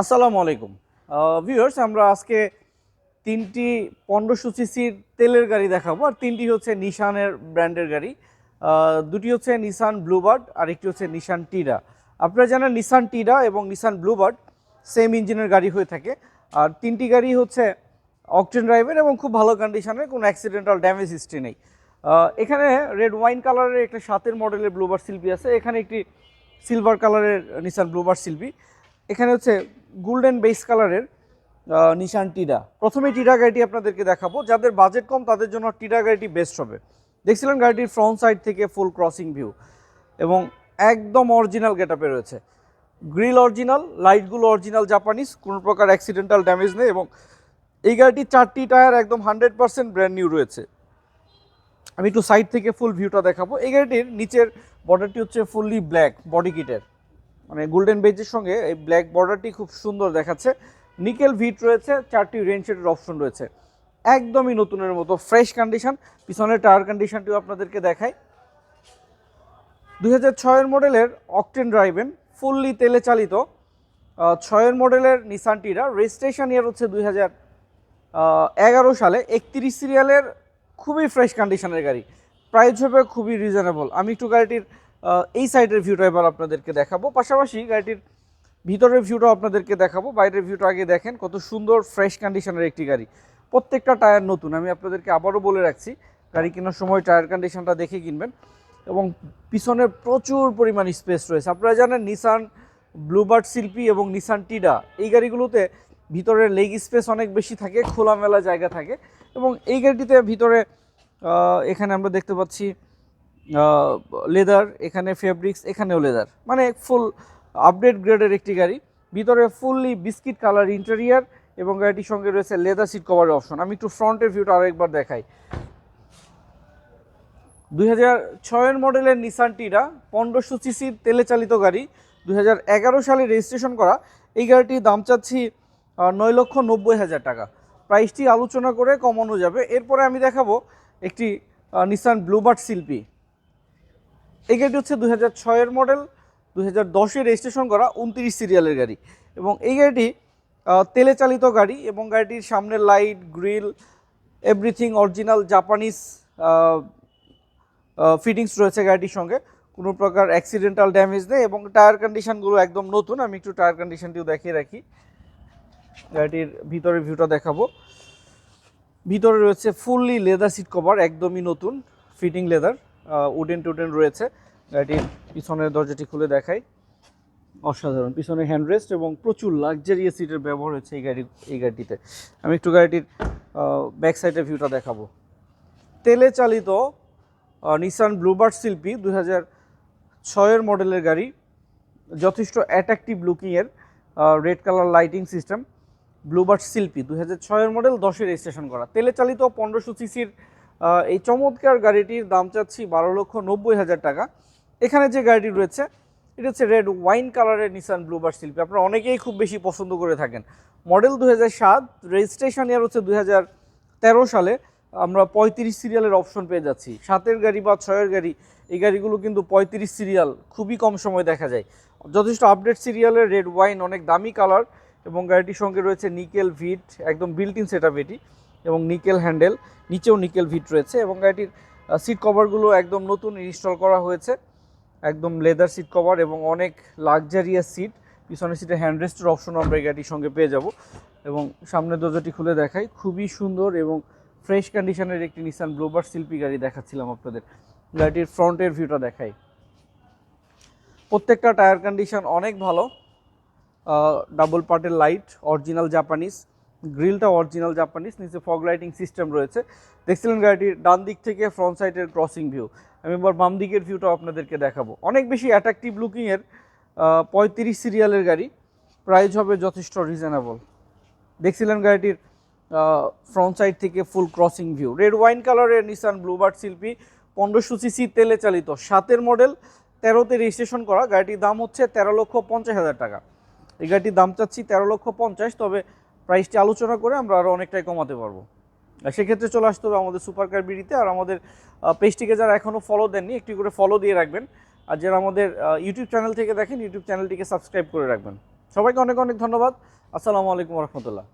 আসসালামু আলাইকুম। ভিউয়ার্স আমরা আজকে তিনটি পনেরোশো সিসির তেলের গাড়ি দেখাবো, আর তিনটি হচ্ছে নিশানের ব্র্যান্ডের গাড়ি। দুটি হচ্ছে নিসান ব্লুবার্ড আর একটি হচ্ছে নিশান টিরা আপনারা জানেন নিসান টিরা এবং নিসান ব্লুবার্ড সেম ইঞ্জিনের গাড়ি হয়ে থাকে। আর তিনটি গাড়ি হচ্ছে অকটেন ড্রাইভের এবং খুব ভালো কন্ডিশনের কোনো অ্যাক্সিডেন্টাল ড্যামেজ হিস্ট্রি নেই। এখানে রেড ওয়াইন কালারের একটা সাতের মডেলের ব্লুবার্ড শিল্পী আছে। এখানে একটি সিলভার কালারের নিসান ব্লুবার্ড শিল্পী। এখানে হচ্ছে গোল্ডেন বেস কালারের নিশান টিডা প্রথমে টিডা গাড়িটি আপনাদেরকে দেখাবো। যাদের বাজেট কম, তাদের জন্য টিডা গাড়িটি বেস্ট হবে। দেখছিলেন গাড়িটির ফ্রন্ট সাইড থেকে ফুল ক্রসিং ভিউ এবং একদম অরিজিনাল গেট আপে রয়েছে। গ্রিল অরিজিনাল লাইটগুলো অরিজিনাল জাপানিজ কোনো প্রকার অ্যাক্সিডেন্টাল ড্যামেজ নেই এবং এই গাড়িটির চারটি টায়ার একদম হান্ড্রেড পার্সেন্ট ব্র্যান্ড নিউ রয়েছে। আমি একটু সাইড থেকে ফুল ভিউটা দেখাবো। এই গাড়িটির নিচের বর্ডারটি হচ্ছে ফুললি ব্ল্যাক বডি কিটের মানে গোল্ডেন বেজের সঙ্গে এই ব্ল্যাক বর্ডারটি খুব সুন্দর দেখাচ্ছে। নিকেল ভিট রয়েছে, চারটি রেঞ্জের অপশন রয়েছে। একদমই নতুনের মতো ফ্রেশ কন্ডিশন পিছনের টায়ার কন্ডিশনটিও আপনাদেরকে দেখায় দুই হাজার মডেলের অকটেন ড্রাইভেন ফুললি তেলে চালিত। ছয়ের মডেলের নিসানটিরা রেজিস্ট্রেশন ইয়ার হচ্ছে দুই হাজার এগারো সালে। একত্রিশ সিরিয়ালের খুবই ফ্রেশ কন্ডিশনের গাড়ি। প্রাইস হবে খুবই রিজনেবল আমি একটু গাড়িটির এই সাইডের ভিউটা এবার আপনাদেরকে দেখাবো। পাশাপাশি গাড়িটির ভিতরের ভিউটাও আপনাদেরকে দেখাবো। বাইরের ভিউটা আগে দেখেন, কত সুন্দর ফ্রেশ কন্ডিশনের একটি গাড়ি। প্রত্যেকটা টায়ার নতুন। আমি আপনাদেরকে আবারও বলে রাখছি, গাড়ি কেনার সময় টায়ার কন্ডিশনটা দেখে কিনবেন। এবং পিছনে প্রচুর পরিমাণ স্পেস রয়েছে। আপনারা জানেন নিসান ব্লুবার্ড শিল্পী এবং নিসান টিডা এই গাড়িগুলোতে ভিতরে লেগ স্পেস অনেক বেশি থাকে, খোলামেলা জায়গা থাকে। এবং এই গাড়িটিতে ভিতরে এখানে আমরা দেখতে পাচ্ছি লেদার এখানে ফেব্রিক্স এখানেও লেদার মানে ফুল আপডেট গ্রেডের একটি গাড়ি। ভিতরে ফুললি বিস্কিট কালার ইন্টেরিয়ার এবং গাড়িটির সঙ্গে রয়েছে লেদার সিট কভারের অপশন আমি একটু ফ্রন্টের ভিউটা আরেকবার দেখাই। দুই হাজার ছয়ের মডেলের নিসানটিরা পনেরোশো সিসির তেলে চালিত গাড়ি। দুই হাজার এগারো সালে রেজিস্ট্রেশন করা। এই গাড়িটির দাম চাচ্ছি নয় লক্ষ নব্বই হাজার টাকা। প্রাইসটি আলোচনা করে কমানো যাবে। এরপরে আমি দেখাবো একটি নিসান ব্লুবার্ড শিল্পী। এই গাড়িটি হচ্ছে দুই হাজার ছয়ের মডেল, দুই হাজার দশে রেজিস্ট্রেশন করা উনত্রিশ সিরিয়ালের গাড়ি। এবং এই গাড়িটি তেলে চালিত গাড়ি এবং গাড়িটির সামনের light grill everything original Japanese fittings রয়েছে গাড়িটির সঙ্গে। কোনো প্রকার অ্যাক্সিডেন্টাল ড্যামেজ নেই এবং টায়ার কন্ডিশনগুলো একদম নতুন। আমি একটু টায়ার কন্ডিশনটিও দেখিয়ে রাখি। গাড়িটির ভিতরের ভিউটা দেখাবো। ভিতরে রয়েছে ফুললি লেদার সিট কভার একদমই নতুন ফিটিং লেদার উডেন টুডেন রয়েছে। গাড়িটির পিছনের দরজাটি খুলে দেখাই। অসাধারণ। পিছনে হ্যান্ডরেস্ট এবং প্রচুর লাক্সারিয়াস সিটের ব্যবহার হয়েছে এই গাড়ি এই গাড়িটিতে। আমি একটু গাড়িটির ব্যাক সাইডের ভিউটা দেখাবো। তেলে চালিত নিসান ব্লুবার্ড শিল্পী দুই হাজার ছয়ের মডেলের গাড়ি। যথেষ্ট attractive লুকিংয়ের red colour lighting system Bluebird শিল্পী দু হাজার ছয়ের মডেল দশে রেজিস্ট্রেশন করা। তেলে চালিত পনেরোশো সিসির এই চমৎকার গাড়িটির দাম চাচ্ছি বারো লক্ষ নব্বই হাজার টাকা। এখানে যে গাড়িটি রয়েছে, এটা হচ্ছে রেড ওয়াইন কালারের নিসান ব্লুবার্ড শিল্পী। আপনারা অনেকেই খুব বেশি পছন্দ করে থাকেন। মডেল দু সাত রেজিস্ট্রেশন ইয়ার হচ্ছে দু হাজার তেরো সালে। আমরা পঁয়ত্রিশ সিরিয়ালের অপশন পেয়ে যাচ্ছি। সাতের গাড়ি বা ছয়ের গাড়ি, এই গাড়িগুলো কিন্তু পঁয়ত্রিশ সিরিয়াল খুবই কম সময় দেখা যায়। যথেষ্ট আপডেট সিরিয়ালের রেড ওয়াইন অনেক দামি কালার এবং গাড়িটির সঙ্গে রয়েছে নিকেল ভিট একদম বিল্ট ইন সেট এটি। এবং নিকেল হ্যান্ডেল, নিচেও নিকেল ভিট রয়েছে এবং গাড়িটির সিট কভারগুলো একদম নতুন ইনস্টল করা হয়েছে। একদম লেদার সিট কভার এবং অনেক লাক্সারিয়াস সিট পিছনের সিটে হ্যান্ড হ্যান্ডরেস্টের অপশন আমরা গাড়ির সঙ্গে পেয়ে যাব। এবং সামনের দরজাটি খুলে দেখাই। খুবই সুন্দর এবং ফ্রেশ কন্ডিশনের একটি নিসান ব্লোবার শিল্পী গাড়ি দেখাচ্ছিলাম আপনাদের। গাড়িটির ফ্রন্টের ভিউটা দেখাই। প্রত্যেকটা টায়ার কন্ডিশন অনেক ভালো। ডাবল পার্টের লাইট অরিজিনাল জাপানিজ গ্রিলটা অরিজিনাল জাপানিজ, নিচে ফগ লাইটিং সিস্টেম রয়েছে। দেখছিলেন গাড়িটির ডান দিক থেকে ফ্রন্ট সাইডের ক্রসিং ভিউ আমি এবার বাম দিকের ভিউটাও আপনাদেরকে দেখাবো। অনেক বেশি অ্যাট্রাকটিভ লুকিংয়ের পঁয়ত্রিশ সিরিয়ালের গাড়ি। প্রাইস হবে যথেষ্ট রিজনেবল দেখছিলেন গাড়িটির ফ্রন্ট সাইড থেকে full crossing view red wine কালারের নিসান ব্লুবার্ড শিল্পী, পনেরোশো সিসি তেলে চালিত। সাতের মডেল তেরোতে রেজিস্ট্রেশন করা। গাড়িটির দাম হচ্ছে তেরো লক্ষ পঞ্চাশ হাজার টাকা। এই গাড়িটির দাম চাচ্ছি তেরো লক্ষ পঞ্চাশ, তবে প্রাইসটি আলোচনা করে আমরা আরও অনেকটাই কমাতে পারব। সেক্ষেত্রে চলে আসতে হবে আমাদের সুপার কার বিডিতে আর আমাদের পেজটিকে যারা এখনও ফলো দেননি, একটি করে ফলো দিয়ে রাখবেন। আর যারা আমাদের ইউটিউব চ্যানেল থেকে দেখেন ইউটিউব চ্যানেলটিকে সাবস্ক্রাইব করে রাখবেন। সবাইকে অনেক অনেক ধন্যবাদ। আসসালামু আলাইকুম রহমতুল্লাহ।